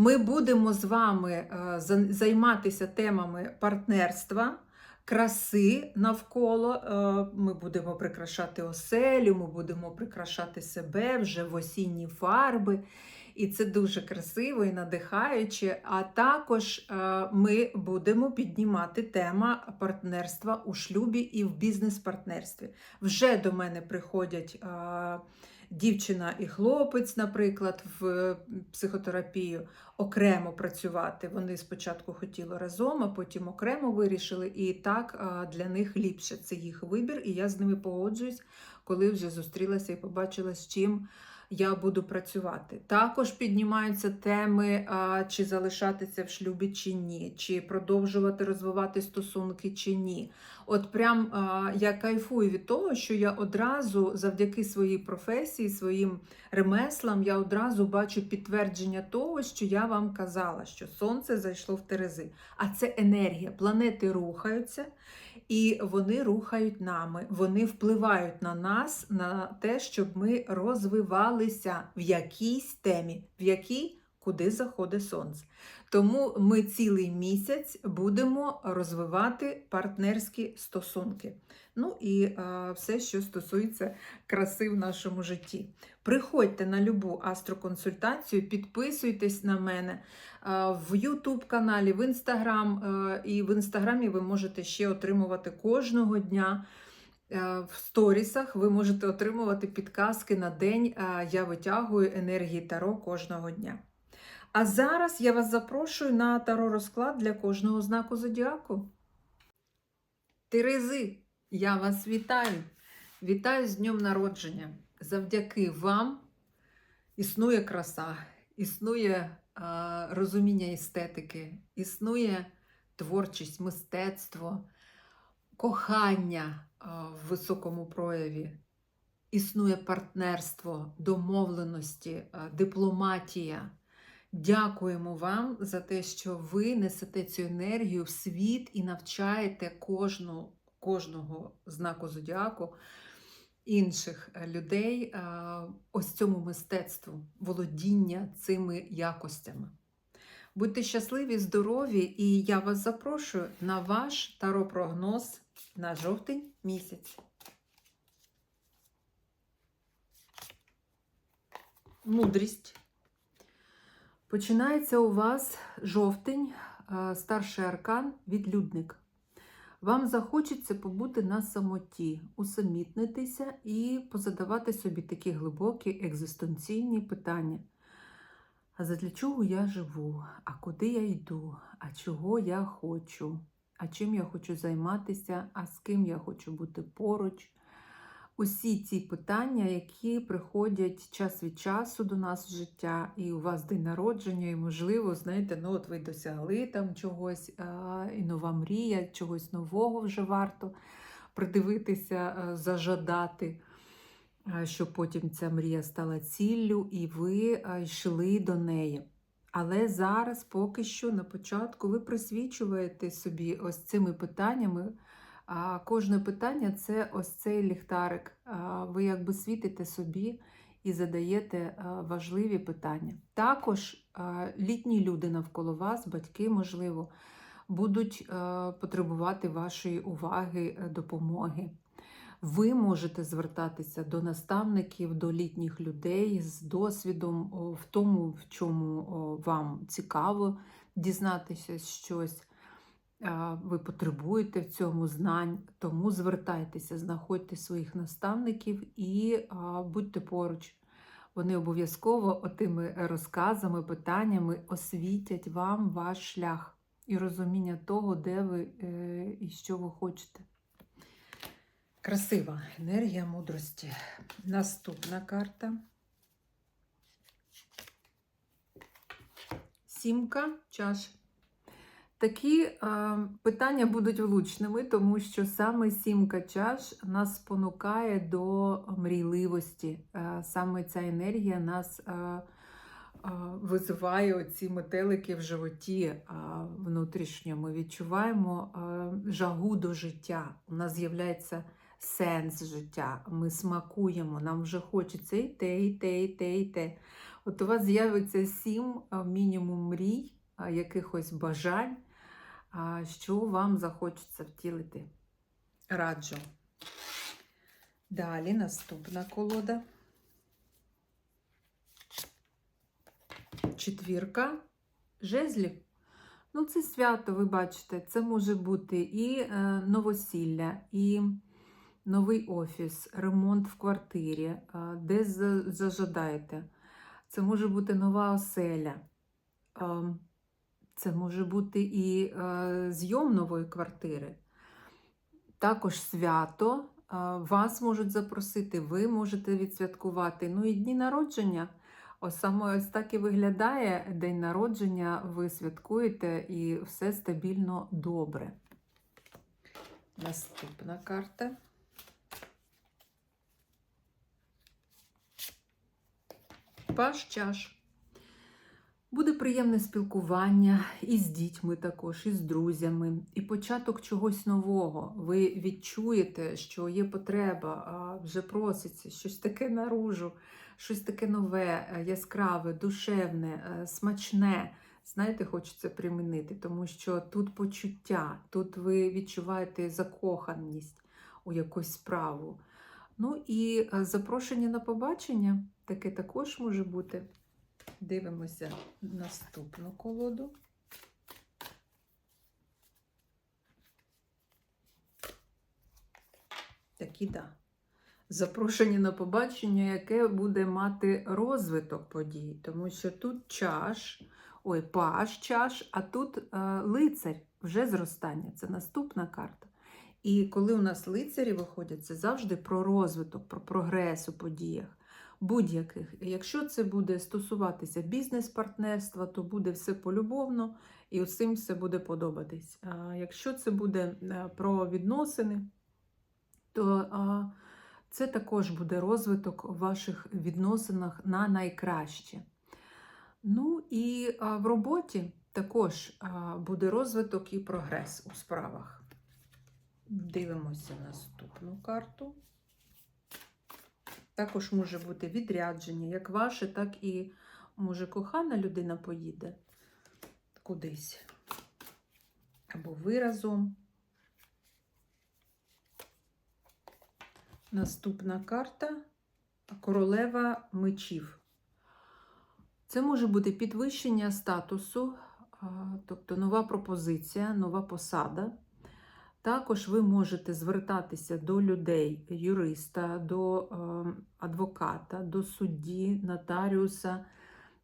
Ми будемо з вами е, займатися темами партнерства, краси навколо. Е, Ми будемо прикрашати оселю, ми будемо прикрашати себе вже в осінні фарби. І це дуже красиво і надихаюче. А також е, ми будемо піднімати тема партнерства у шлюбі і в бізнес-партнерстві. Вже до мене приходять. Е, Дівчина і хлопець, наприклад, в психотерапію окремо працювати. Вони спочатку хотіли разом, а потім окремо вирішили, і так для них ліпше. Це їх вибір, і я з ними погоджуюсь, коли вже зустрілася і побачила, з чим я буду працювати. Також піднімаються теми, а, чи залишатися в шлюбі чи ні, чи продовжувати розвивати стосунки чи ні. От прям я кайфую від того, що я одразу завдяки своїй професії, своїм ремеслам, я одразу бачу підтвердження того, що я вам казала, що сонце зайшло в Терези. А це енергія. Планети рухаються. І вони рухають нами, вони впливають на нас, на те, щоб ми розвивалися в якійсь темі, в якій куди заходить сонце. Тому ми цілий місяць будемо розвивати партнерські стосунки. Ну і е, все, що стосується краси в нашому житті. Приходьте на любу астроконсультацію, підписуйтесь на мене е, в YouTube каналі, в Instagram. Е, і в інстаграмі ви можете ще отримувати кожного дня. В сторісах ви можете отримувати підказки на день. Я витягую енергії Таро кожного дня. А зараз я вас запрошую на таро розклад для кожного знаку зодіаку. Терези, я вас вітаю! Вітаю з днем народження. Завдяки вам існує краса, існує а, розуміння естетики, існує творчість, мистецтво, кохання а, в високому прояві, існує партнерство, домовленості, а, дипломатія. Дякуємо вам за те, що ви несете цю енергію в світ і навчаєте кожну, кожного знаку зодіаку інших е, людей ось цьому мистецтву, володіння цими якостями. Будьте щасливі, здорові, і я вас запрошую на ваш таро-прогноз на жовтень місяць. Мудрість. Починається у вас жовтень, е, старший аркан, відлюдник. Вам захочеться побути на самоті, усамітнитися і позадавати собі такі глибокі екзистенційні питання. А задля чого я живу? А куди я йду? А чого я хочу? А чим я хочу займатися? А з ким я хочу бути поруч? Усі ці питання, які приходять час від часу до нас в життя, і у вас день народження, і, можливо, знаєте, ну от ви досягли там чогось, і нова мрія, чогось нового вже варто придивитися, а, зажадати, щоб потім ця мрія стала ціллю, і ви йшли до неї. Але зараз, поки що, на початку, ви присвічуєте собі ось цими питаннями. А кожне питання це ось цей ліхтарик. Ви якби світите собі і задаєте важливі питання. Також літні люди навколо вас, батьки, можливо, будуть потребувати вашої уваги, е, допомоги. Ви можете звертатися до наставників, до літніх людей з досвідом в тому, в чому вам цікаво дізнатися щось ви потребуєте в цьому знань, тому звертайтеся, знаходьте своїх наставників і будьте поруч. Вони обов'язково отими розказами, питаннями освітять вам ваш шлях і розуміння того, де ви е, і що ви хочете. Красива енергія мудрості. Наступна карта. Сімка чаш. Такі е, питання будуть влучними, тому що саме сімка чаш нас спонукає до мрійливості. Е, саме ця енергія нас е, е, визиває оці метелики в животі е, внутрішньо. Ми відчуваємо е, жагу до життя. У нас з'являється сенс життя. Ми смакуємо, нам вже хочеться і те, і те, і те, і те. От у вас з'явиться сім е, мінімум мрій, е, якихось бажань що вам захочеться втілити. Раджу. Далі наступна колода. Четвірка жезлів. Ну, це свято, ви бачите, це може бути і е, новосілля, і новий офіс, ремонт в квартирі, е, де за- зажадаєте. Це може бути нова оселя. Е, це може бути і е, зйом нової квартири. Також свято. е, Вас можуть запросити, ви можете відсвяткувати. Ну і дні народження. Ось саме ось так і виглядає день народження, ви святкуєте і все стабільно добре. Наступна карта. Паш чаш. Буде приємне спілкування і з дітьми також, і з друзями, і початок чогось нового. Ви відчуєте, що є потреба, вже проситься щось таке наружу, щось таке нове, е, яскраве, душевне, е, смачне. Знаєте, хочеться примінити, тому що тут почуття, тут ви відчуваєте закоханість у якусь справу. Ну і е, запрошення на побачення таке також може бути. Дивимося наступну колоду. Такі, да. Запрошення на побачення, яке буде мати розвиток подій, тому що тут чаш, ой, паш чаш, а тут е, лицар вже зростання. Це наступна карта. І коли у нас лицарі виходять, це завжди про розвиток, про прогрес у подіях будь-яких. Якщо це буде стосуватися бізнес-партнерства, то буде все полюбовно і усім все буде подобатись. А якщо це буде е, про відносини, то це також буде розвиток в ваших відносинах на найкраще. Ну і в роботі також буде розвиток і прогрес у справах. Дивимося наступну карту. Також може бути відрядження, як ваше, так і може кохана людина поїде кудись. Або ви разом. Наступна карта королева мечів. Це може бути підвищення статусу, тобто нова пропозиція, нова посада. Також ви можете звертатися до людей, юриста, до е, адвоката, до судді, нотаріуса,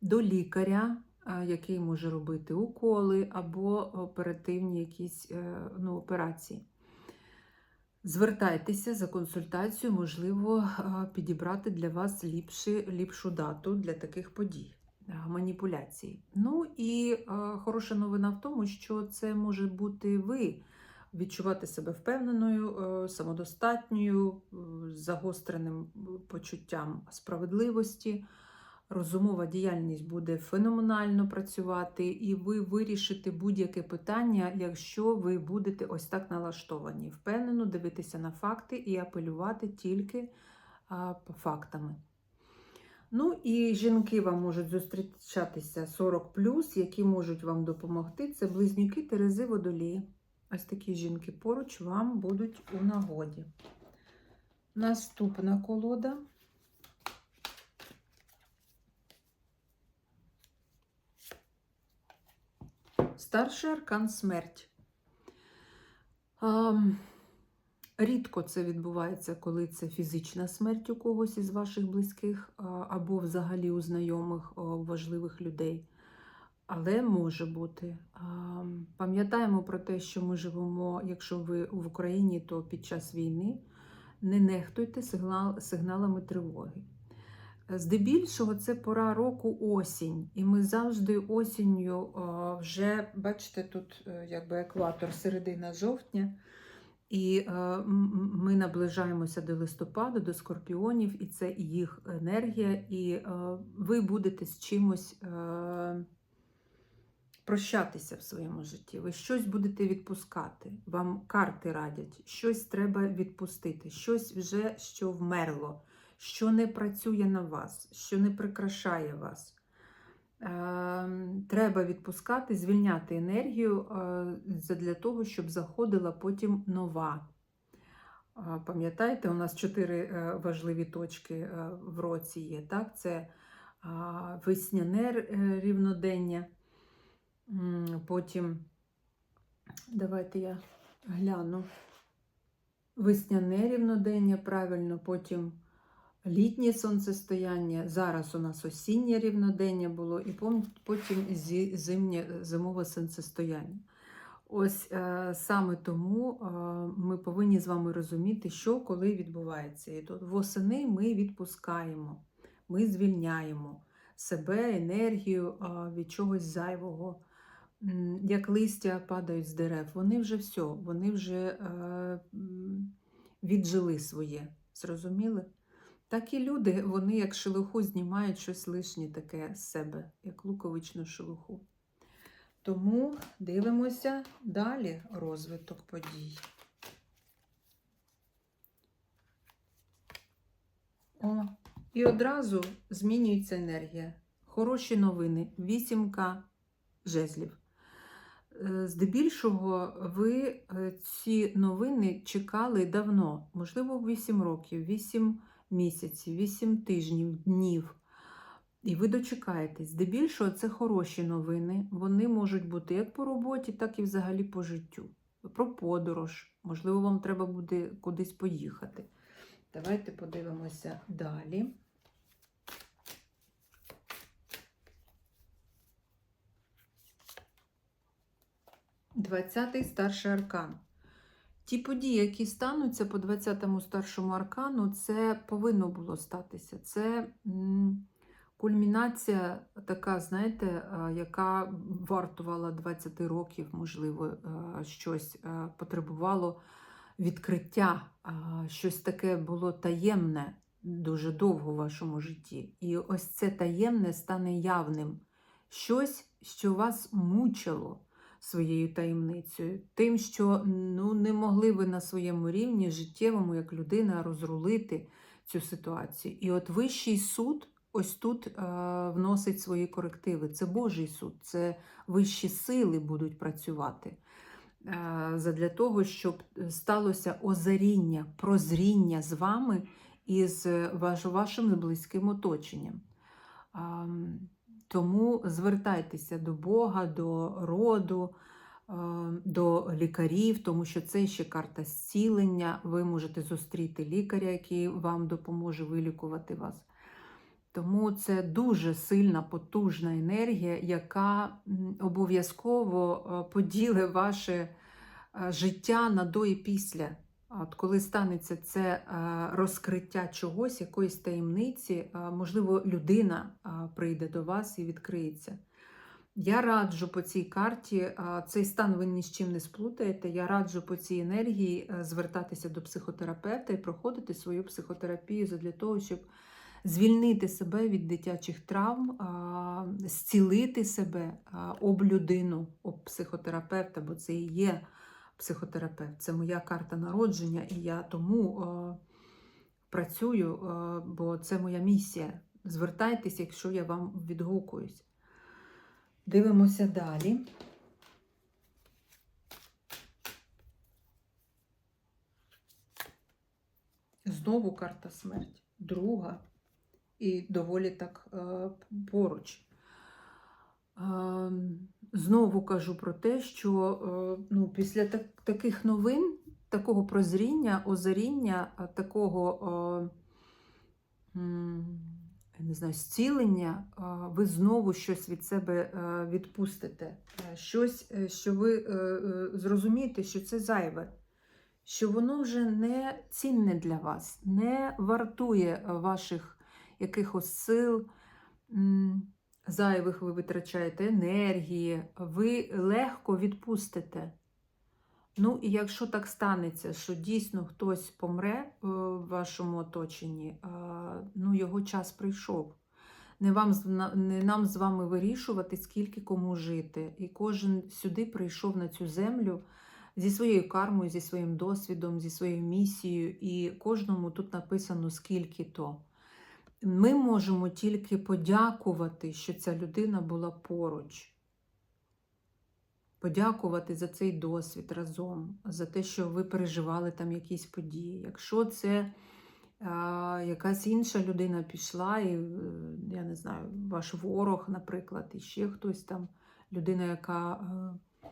до лікаря, е, який може робити уколи або оперативні якісь е, ну, операції. Звертайтеся за консультацією, можливо, е, підібрати для вас ліпші, ліпшу дату для таких подій, маніпуляцій. Ну і хороша новина в тому, що це може бути ви відчувати себе впевненою, е, самодостатньою, е, загостреним почуттям справедливості. Розумова діяльність буде феноменально працювати, і ви вирішите будь-яке питання, якщо ви будете ось так налаштовані. Впевнено дивитися на факти і апелювати тільки а, фактами. Ну і жінки вам можуть зустрічатися 40, які можуть вам допомогти. Це близнюки Терези Водолії. Ось такі жінки поруч вам будуть у нагоді. Наступна колода. Старший аркан смерть. Рідко це відбувається, коли це фізична смерть у когось із ваших близьких, або взагалі у знайомих важливих людей але може бути. Пам'ятаємо про те, що ми живемо, якщо ви в Україні, то під час війни не нехтуйте сигналами тривоги. Здебільшого, це пора року осінь, і ми завжди осінню вже, бачите, тут е, якби екватор середина жовтня, і е, ми наближаємося до листопаду, до скорпіонів, і це їх енергія, і е, ви будете з чимось прощатися в своєму житті. Ви щось будете відпускати. Вам карти радять, щось треба відпустити, щось вже що вмерло, що не працює на вас, що не прикрашає вас. Ем, треба відпускати, звільняти енергію е, для того, щоб заходила потім нова. Пам'ятаєте, у нас чотири е, важливі точки е, в році є. Так? Це весняне рівнодення. Потім, давайте я гляну, весняне рівнодення, правильно, потім літнє сонцестояння. Зараз у нас осіннє рівнодення було, і потім зимнє, зимове сонцестояння. Ось е, саме тому е, ми повинні з вами розуміти, що коли відбувається. І тут восени ми відпускаємо, ми звільняємо себе, енергію е, від чогось зайвого як листя падають з дерев, вони вже все, вони вже е, віджили своє. Зрозуміли? Так і люди, вони як шелуху знімають щось лишнє таке з себе, як луковичну шелуху. Тому дивимося далі розвиток подій. О, і одразу змінюється енергія. Хороші новини. Вісімка жезлів. Е, Здебільшого ви е, ці новини чекали давно, можливо, 8 років, 8 місяців, 8 тижнів, днів. І ви дочекаєтесь. Здебільшого це хороші новини. Вони можуть бути як по роботі, так і взагалі по життю. Про подорож. Можливо, вам треба буде кудись поїхати. Давайте подивимося далі. Двадцятий старший аркан. Ті події, які стануться по 20-му старшому аркану, це повинно було статися. Це кульмінація така, знаєте, яка вартувала 20 років, можливо, щось потребувало відкриття, щось таке було таємне дуже довго в вашому житті. І ось це таємне стане явним. Щось, що вас мучило своєю таємницею, тим, що ну, не могли ви на своєму рівні життєвому, як людина, розрулити цю ситуацію. І от вищий суд ось тут е, вносить свої корективи. Це Божий суд, це вищі сили будуть працювати. е, Задля того, щоб сталося озаріння, прозріння з вами і з ваш- вашим близьким оточенням. Тому звертайтеся до Бога, до роду, е, до лікарів, тому що це ще карта зцілення. Ви можете зустріти лікаря, який вам допоможе вилікувати вас. Тому це дуже сильна, потужна енергія, яка обов'язково е, поділить ваше е, життя на до і після. От коли станеться це е, розкриття чогось, якоїсь таємниці, е, можливо, людина е, прийде до вас і відкриється. Я раджу по цій карті, цей стан ви ні з чим не сплутаєте. Я раджу по цій енергії звертатися до психотерапевта і проходити свою психотерапію для того, щоб звільнити себе від дитячих травм, зцілити себе об людину, об психотерапевта, бо це і є психотерапевт. Це моя карта народження, і я тому а, працюю, а, бо це моя місія. Звертайтеся, якщо я вам відгукуюсь. Дивимося далі. Знову карта смерть. Друга і доволі так е, поруч. Е, Знову кажу про те, що е, ну, після так, таких новин, такого прозріння, озаріння, такого е, я не знаю, зцілення, е, ви знову щось від себе е, відпустите. Е, Щось, е, що ви е, е, зрозумієте, що це зайве що воно вже не цінне для вас, не вартує е, ваших якихось сил, зайвих ви витрачаєте енергії, ви легко відпустите. Ну, і якщо так станеться, що дійсно хтось помре е, в вашому оточенні, ну, його час прийшов. Не, вам, не нам з вами вирішувати, скільки кому жити. І кожен сюди прийшов на цю землю зі своєю кармою, зі своїм досвідом, зі своєю місією, і кожному тут написано скільки то. Ми можемо тільки подякувати, що ця людина була поруч. Подякувати за цей досвід разом, за те, що ви переживали там якісь події. Якщо це а, якась інша людина пішла, і е, я не знаю, ваш ворог, наприклад, і ще хтось там, людина, яка е,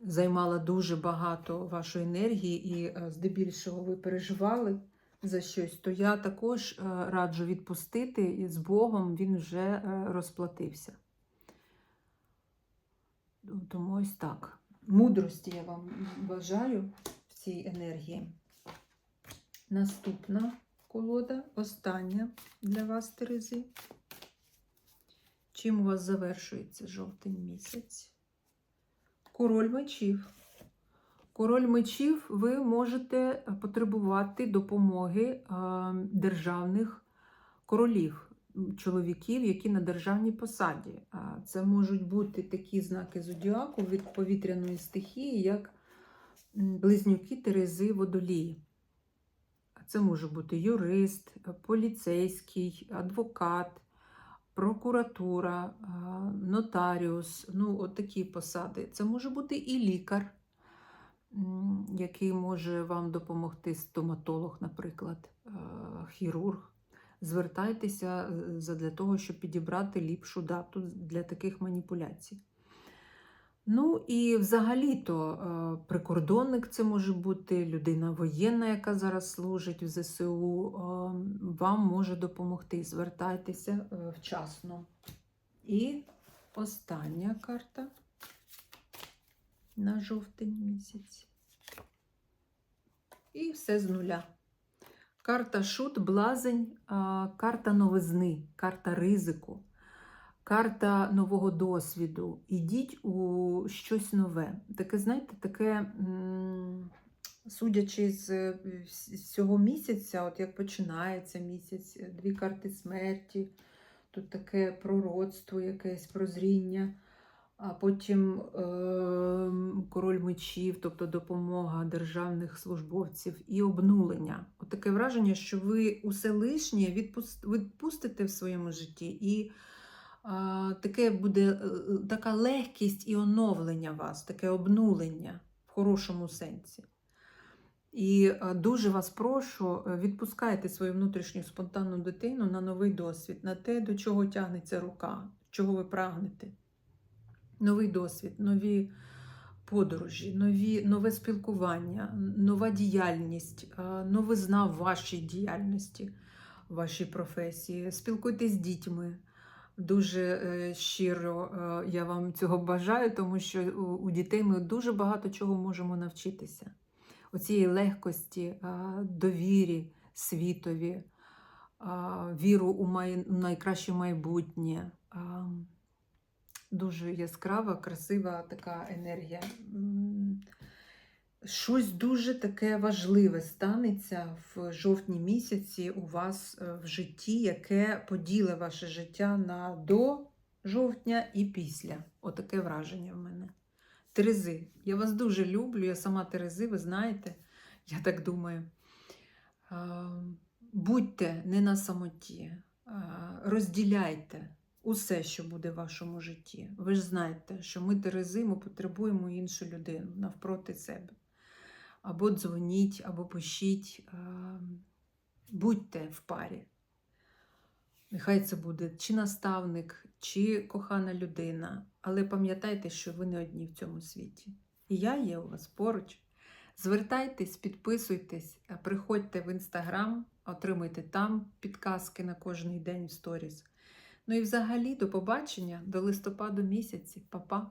займала дуже багато вашої енергії, і е, здебільшого ви переживали за щось, то я також е, раджу відпустити і з Богом він вже е, розплатився. Тому ось так. Мудрості я вам бажаю в цій енергії. Наступна колода, остання для вас, Терези. Чим у вас завершується жовтень місяць? Король мечів. Король мечів, ви можете потребувати допомоги е, державних королів, чоловіків, які на державній посаді. Це можуть бути такі знаки зодіаку від повітряної стихії, як близнюки Терези Водолії. Це може бути юрист, е, поліцейський, адвокат, прокуратура, е, нотаріус, ну, от такі посади. Це може бути і лікар, який може вам допомогти, стоматолог, наприклад, е, хірург. Звертайтеся е, задля того, щоб підібрати ліпшу дату для таких маніпуляцій. Ну і взагалі-то е, прикордонник це може бути людина воєнна, яка зараз служить в ЗСУ, вам може допомогти. Звертайтеся вчасно. І остання карта на жовтень місяць. І все з нуля. Карта шут, блазень, карта новизни, карта ризику, карта нового досвіду. Ідіть у щось нове. Таке, знаєте, таке, судячи з цього місяця, от як починається місяць, дві карти смерті, тут таке пророцтво, якесь прозріння. А потім е, король мечів, тобто допомога державних службовців і обнулення. От таке враження, що ви усе лишнє відпус- відпустите в своєму житті, і а, таке буде е, е, така легкість і оновлення вас, таке обнулення в хорошому сенсі. І е, дуже вас прошу, е, відпускайте свою внутрішню спонтанну дитину на новий досвід, на те, до чого тягнеться рука, чого ви прагнете новий досвід, нові подорожі, нові, нове спілкування, нова діяльність, е, новизна в вашій діяльності, вашій професії. Спілкуйтесь з дітьми. Дуже е, щиро е, я вам цього бажаю, тому що у, дітей ми дуже багато чого можемо навчитися. Оцієї легкості, довірі світові, віру у найкраще майбутнє. Дуже яскрава, красива така енергія. Щось дуже таке важливе станеться в жовтні місяці у вас е, в житті, яке поділе ваше життя на до жовтня і після. Отаке враження в мене. Терези. Я вас дуже люблю, я сама Терези, ви знаєте, я так думаю. Будьте не на самоті, розділяйте усе, що буде в вашому житті. Ви ж знаєте, що ми Терези, потребуємо іншу людину навпроти себе. Або дзвоніть, або пишіть. Будьте в парі. Нехай це буде чи наставник, чи кохана людина. Але пам'ятайте, що ви не одні в цьому світі. І я є у вас поруч. Звертайтесь, підписуйтесь, приходьте в інстаграм, отримуйте там підказки на кожний день в сторіс. Ну і взагалі до побачення, до листопаду місяці. Па-па!